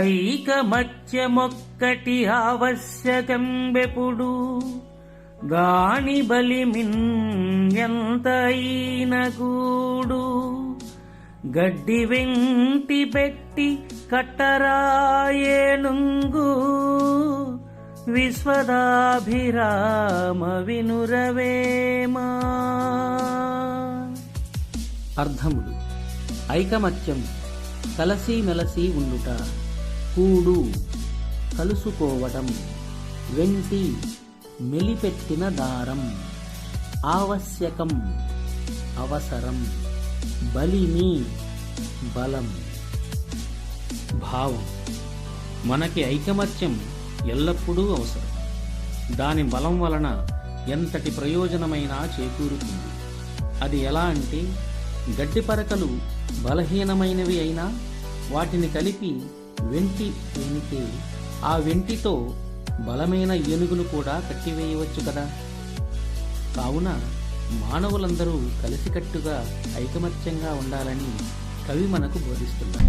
ఐకమత్యమొక్కటి ఆవశ్యకంబెపుడు గాని బలిమిన్ ఎంత అయిన కూడు గడ్డి వెంటి పెట్టి కట్టరాయేనుంగు విశ్వదాభిరామ వినురవేమా అర్థములు. ఐకమత్యం కలసి మెలసి ఉండుట కూడు కలుసుకోవటం. వెంటి మెలిపెట్టిన దారం. ఆవశ్యకం అవసరం. బలిని బలం. భావం. మనకి ఐకమత్యం ఎల్లప్పుడూ అవసరం. దాని బలం వలన ఎంతటి ప్రయోజనమైనా చేకూరుతుంది. అది ఎలా అంటే గడ్డి పరకలు బలహీనమైనవి అయినా వాటిని కలిపి వెంటి ఏమిటి? ఆ వెంటితో బలమైన ఏనుగును కూడా కట్టివేయవచ్చు కదా? కావున మానవులందరూ కలిసికట్టుగా ఐకమత్యంగా ఉండాలని కవి మనకు బోధిస్తున్నారు